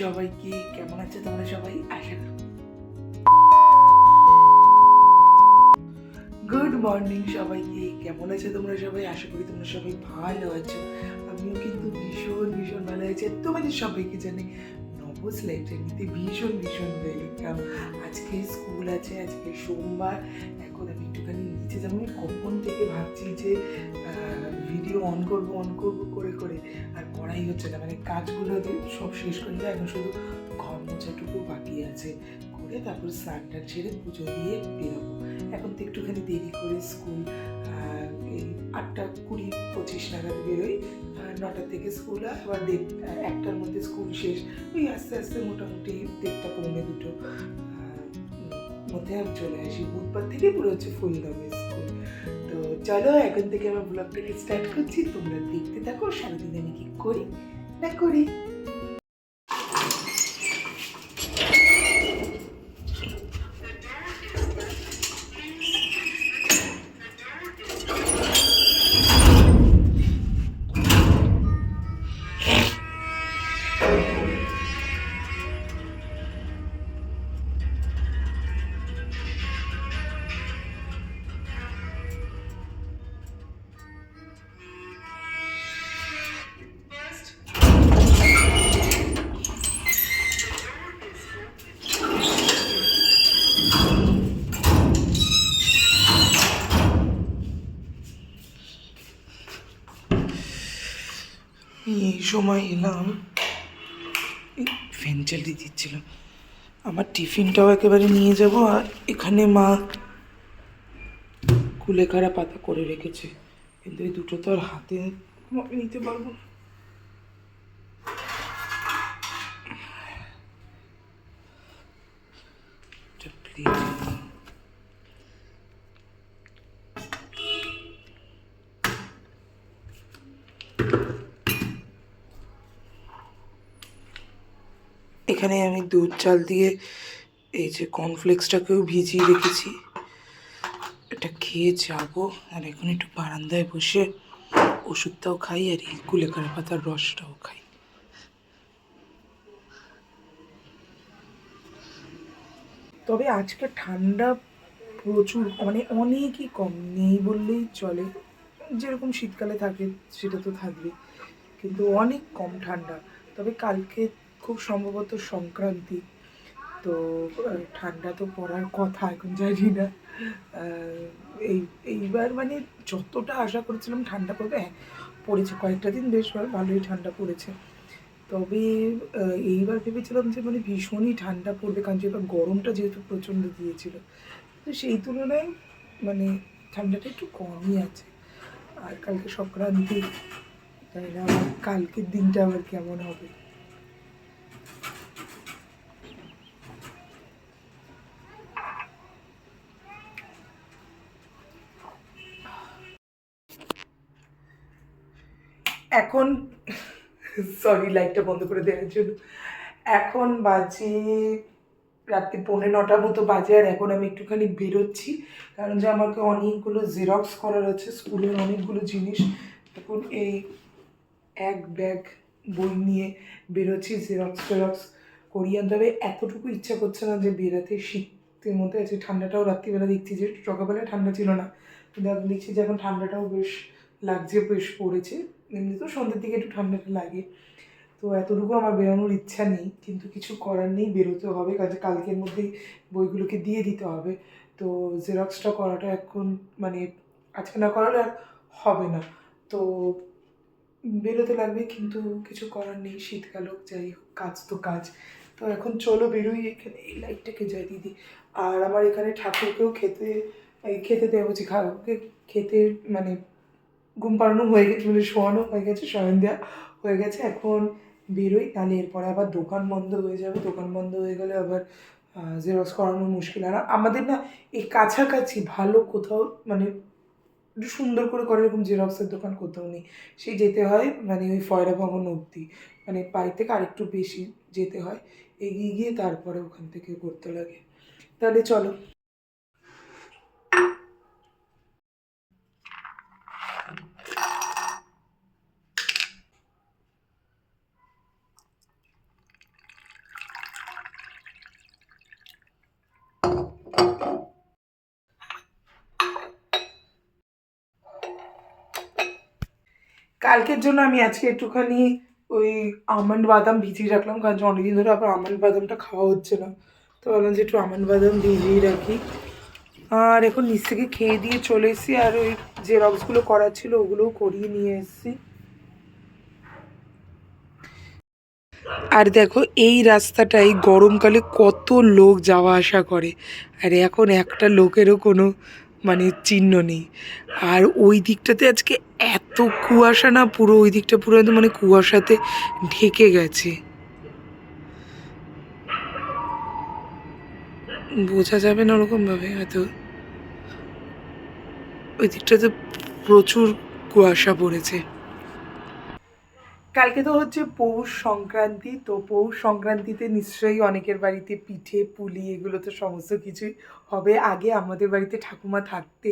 সবাইকে কেমন আছে তোমরা সবাই? আশা গুড মর্নিং সবাইকে কেমন আছে তোমরা সবাই? আশা করি তোমরা সবাই ভালো আছো। আমিও কিন্তু ভীষণ ভীষণ ভালো আছি। তোমাদের সবাইকে জানি নবস লাইফ ভীষণ ভীষণ ওয়েলকাম আজকে স্কুল আছে, আজকে সোমবার, এখন আমি একটুখানি নিচে আমি কখন থেকে ভাবছি যে ভিডিও অন করব অন করব, করে করে। আর করাই হচ্ছে না। মানে কাজগুলো সব শেষ করে এখন শুধু ঘর মোছাটুকু বাকি আছে। করে তারপর স্নানটা ছেড়ে পুজো দিয়ে বেরোবো। এখন তো একটুখানি দেরি করে স্কুল এই আটটা কুড়ি পঁচিশ নাগাদ বেরোই। আর নটা থেকে স্কুল হয়, আবার দেড় একটার মধ্যে স্কুল শেষ। ওই আস্তে আস্তে মোটামুটি দেড়টা পৌনে দুটো মধ্যে আমি চলে আসি। বুধবার থেকে পুরো হচ্ছে ফুল দামে স্কুল তো চলো, এখন থেকে আমার ব্লগটাকে স্টার্ট করছি। তোমরা দেখতে থাকো, সারাদিন আমি কি করি না করি? সময় এলাম ফ্যান চালিয়ে দিচ্ছিলাম। আমার টিফিনটাও একেবারে নিয়ে যাব আর এখানে মা কুলেখাড়া পাতা করে রেখেছে। কিন্তু এই দুটো তো আর হাতে নিতে পারব না। এখানে আমি দুধ চাল দিয়ে এই যে কর্নফ্লেক্সটাকেও ভিজিয়ে রেখেছি। এটা খেয়ে যাব। আর এখন একটু বারান্দায় বসে ওষুধটাও খাই আর এই কুলেখাড়া পাতার রসটাও খাই। তবে আজকে ঠান্ডা প্রচুর মানে অনেকই কম, নেই বললেই চলে। যেরকম শীতকালে থাকে, সেটা তো থাকবে কিন্তু অনেক কম ঠান্ডা। তবে কালকে খুব সম্ভবত সংক্রান্তি। তো ঠান্ডা তো পড়ার কথা এখন জানি না। এই, এইবার মানে যতটা আশা করেছিলাম ঠান্ডা পড়বে হ্যাঁ পড়েছে কয়েকটা দিন বেশ ভালোই ঠান্ডা পড়েছে। তবে এইবার ভেবেছিলাম যে মানে ভীষণই ঠান্ডা পড়বে, কারণ যে এবার গরমটা যেহেতু প্রচণ্ড দিয়েছিল, তো সেই তুলনায় মানে ঠান্ডাটা একটু কমই আছে। আর কালকে সংক্রান্তি তাই না, কালকের দিনটা আবার কেমন হবে। এখন সরি লাইটটা বন্ধ করে দেওয়ার জন্য। এখন বাজে রাত্রি পৌনে নটার মতো বাজে, আর এখন আমি একটুখানি বেরোচ্ছি। কারণ যে আমাকে অনেকগুলো জেরক্স করার আছে, স্কুলের অনেকগুলো জিনিস। এখন এই এক ব্যাগ বই নিয়ে বেরোচ্ছি জেরক্স ফেরক্স করিয়ে আনতে। হবে এতটুকু ইচ্ছা করছে না যে বেরাতে, শীতের মধ্যে আছে, ঠান্ডাটাও রাত্রিবেলা দেখছি যে, সকালবেলায় ঠান্ডা ছিল না। কিন্তু এখন দেখছি যে এখন ঠান্ডাটাও বেশ লাগছে, বেশ পড়েছে। এমনি তো সন্ধ্যের দিকে একটু ঠান্ডাটা লাগে। তো এতটুকু আমার বেরোনোর ইচ্ছা নেই, কিন্তু কিছু করার নেই, বেরোতে হবে। কাজে কালকের মধ্যেই বইগুলোকে দিয়ে দিতে হবে। তো জেরক্সটা করাটা এখন মানে আজকে না করালে আর হবে না। তো বেরোতে লাগবে, কিন্তু কিছু করার নেই। শীতকাল হোক, যাই হোক, কাজ তো কাজ। তো এখন চলো বেরোই, এখানে এই লাইটটাকে যাই দিদি আর আমার এখানে ঠাকুরকেও খেতে খেতে হচ্ছে খাওয়াকে খেতে মানে ঘুম পাড়ানো হয়ে গেছে মানে শোয়ানো হয়ে গেছে শয়ন দেওয়া হয়ে গেছে, এখন বেরোই, তাহলে এরপরে আবার দোকান বন্ধ হয়ে যাবে, দোকান বন্ধ হয়ে গেলে আবার জেরক্স করানো মুশকিল। আর আমাদের না এই কাছাকাছি ভালো কোথাও মানে একটু সুন্দর করে করে এরকম জেরক্সের দোকান কোথাও নেই। সেই যেতে হয় মানে ওই ফয়রা ভবন অবধি মানে বাড়ি থেকে আরেকটু বেশি যেতে হয়, এগিয়ে গিয়ে তারপরে ওখান থেকে করতে লাগে। তাহলে চলো। কালকের জন্য আমি আজকে একটুখানি ওই আমন্ড বাদাম ভিজিয়ে রাখলাম, কারণ অনেকদিন ধরে আবার আমন্ড বাদামটা খাওয়া হচ্ছে না। তো বললাম যে একটু আমন্ড বাদাম ভিজিয়ে রাখি। আর এখন নিচ থেকে খেয়ে দিয়ে চলে এসেছি, আর ওই যে জেরক্সগুলো করার ছিল ওগুলোও করিয়ে নিয়ে এসেছি। আর দেখো, এই রাস্তাটাই গরমকালে কত লোক যাওয়া আসা করে। আর এখন একটা লোকেরও কোনো মানে চিহ্ন নেই। আর ওই দিকটাতে আজকে এত কুয়াশা না, পুরো ওই দিকটা পুরো একদম মানে কুয়াশাতে ঢেকে গেছে। বোঝা যাবে না ওরকমভাবে হয়তো। ওই দিকটাতে প্রচুর কুয়াশা পড়েছে। কালকে তো হচ্ছে পৌষ সংক্রান্তি, তো পৌষ সংক্রান্তিতে নিশ্চয়ই অনেকের বাড়িতে পিঠে, পুলি এগুলো তো সমস্ত কিছুই হবে। আগে আমাদের বাড়িতে ঠাকুমা থাকতে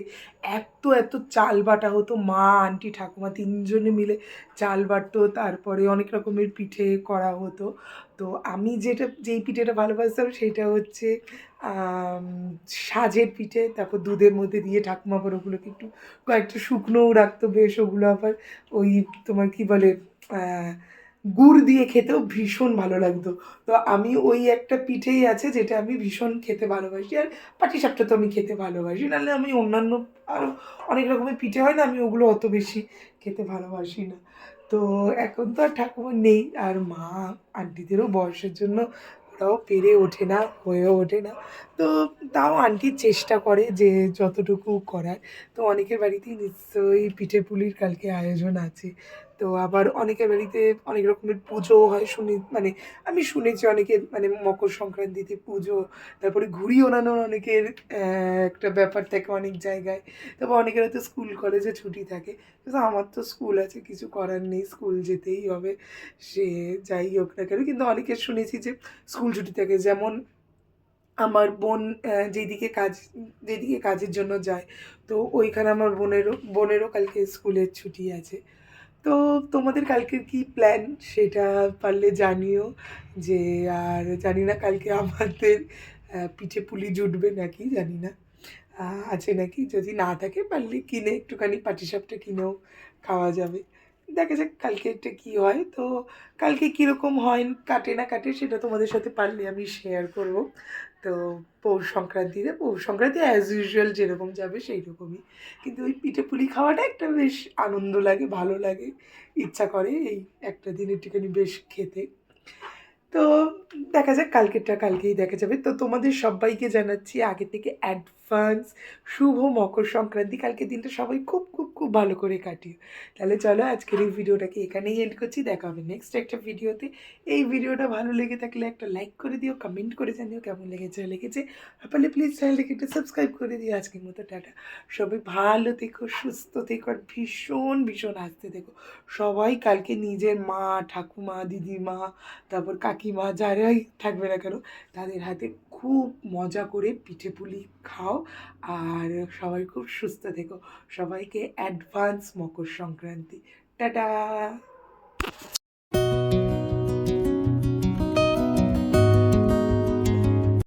এত এত চাল বাটা হতো। মা, আন্টি, ঠাকুমা তিনজনে মিলে চাল বাটতো। তারপরে অনেক রকমের পিঠে করা হতো। তো আমি যেটা, যেই পিঠেটা ভালোবাসতাম সেটা হচ্ছে সাজের পিঠে, তারপর দুধের মধ্যে দিয়ে ঠাকুমা আবার ওগুলোকে একটু কয়েকটা শুকনোও রাখতো বেশ। ওগুলো আবার ওই তোমার কি বলে গুড় দিয়ে খেতেও ভীষণ ভালো লাগতো। তো আমি ওই একটা পিঠেই আছে যেটা আমি ভীষণ খেতে ভালোবাসি, আর পাটিসাপটা তো আমি খেতে ভালোবাসি। নাহলে আমি অন্যান্য আরও অনেক রকমের পিঠে হয় না, আমি ওগুলো অত বেশি খেতে ভালোবাসি না। তো এখন তো আর ঠাকুমা নেই, আর মা আন্টিদেরও বয়সের জন্য ওরাও পেরে ওঠে না, হয়েও ওঠে না। তো তাও আন্টি চেষ্টা করে যে যতটুকু করার। তো অনেকের বাড়িতেই নিশ্চয়ই পিঠে পুলির কালকে আয়োজন আছে। তো আবার অনেকের বাড়িতে অনেক রকমের পুজোও হয়, শুনি মানে আমি শুনেছি অনেকের মানে মকর সংক্রান্তিতে পুজো, তারপরে ঘুড়ি ওড়ানোর অনেকের একটা ব্যাপার থাকে অনেক জায়গায়। তারপর অনেকের হয়তো স্কুল, কলেজে ছুটি থাকে। কিন্তু আমার তো স্কুল আছে, কিছু করার নেই, স্কুল যেতেই হবে, সে যাই হোক না কেন। কিন্তু অনেকের শুনেছি যে স্কুল ছুটি থাকে, যেমন আমার বোন যেদিকে কাজ, যেদিকে কাজের জন্য যায়, তো ওইখানে আমার বোনেরও বোনেরও কালকে স্কুলের ছুটি আছে। তো তোমাদের কালকের কি প্ল্যান সেটা পারলে জানিও যে, আর জানি না কালকে আমাদের পিঠে পুলি জুটবে নাকি, জানি না। আছে নাকি? যদি না থাকে পারলে কিনে, একটুখানি পাটিসাপটা কিনেও খাওয়া যাবে। দেখা যাক কালকে এটা কী হয়। তো কালকে কীরকম হয়, কাটে না কাটে সেটা তোমাদের সাথে পারলে আমি শেয়ার করব। তো পৌষ সংক্রান্তিতে পৌষ সংক্রান্তি অ্যাজ ইউজুয়াল যেরকম যাবে সেই রকমই কিন্তু ওই পিঠে পুলি খাওয়াটা একটা বেশ আনন্দ লাগে, ভালো লাগে, ইচ্ছা করে এই একটা দিন একটুখানি বেশ খেতে। তো দেখা যাক কালকেরটা কালকেই দেখা যাবে। তো তোমাদের সবাইকে জানাচ্ছি আগে থেকে অ্যাডভান্স শুভ মকর সংক্রান্তি। কালকে দিনটা সবাই খুব খুব খুব ভালো করে কাটিও। তাহলে চলো আজকের এই ভিডিওটাকে এখানেই এন্ড করছি। দেখা হবে নেক্সট একটা ভিডিওতে। এই ভিডিওটা ভালো লেগে থাকলে একটা লাইক করে দিও কমেন্ট করে জানিও কেমন লেগেছে লেগেছে। পারলে প্লিজ চ্যানেলটাকে একটু সাবস্ক্রাইব করে দিও আজকের মতো, টাটা। সবাই ভালো থেকো, সুস্থ থেকো আর ভীষণ ভীষণ হাসতে থেকো। সবাই কালকে নিজের মা, ঠাকুমা, দিদিমা, তারপর কাকিমা, যারাই থাকবে না কেন, তাদের হাতে খুব মজা করে পিঠে পুলি খাও। আর সবাই খুব সুস্থ থেকো। সবাইকে অ্যাডভান্স মকর সংক্রান্তি। টাটা!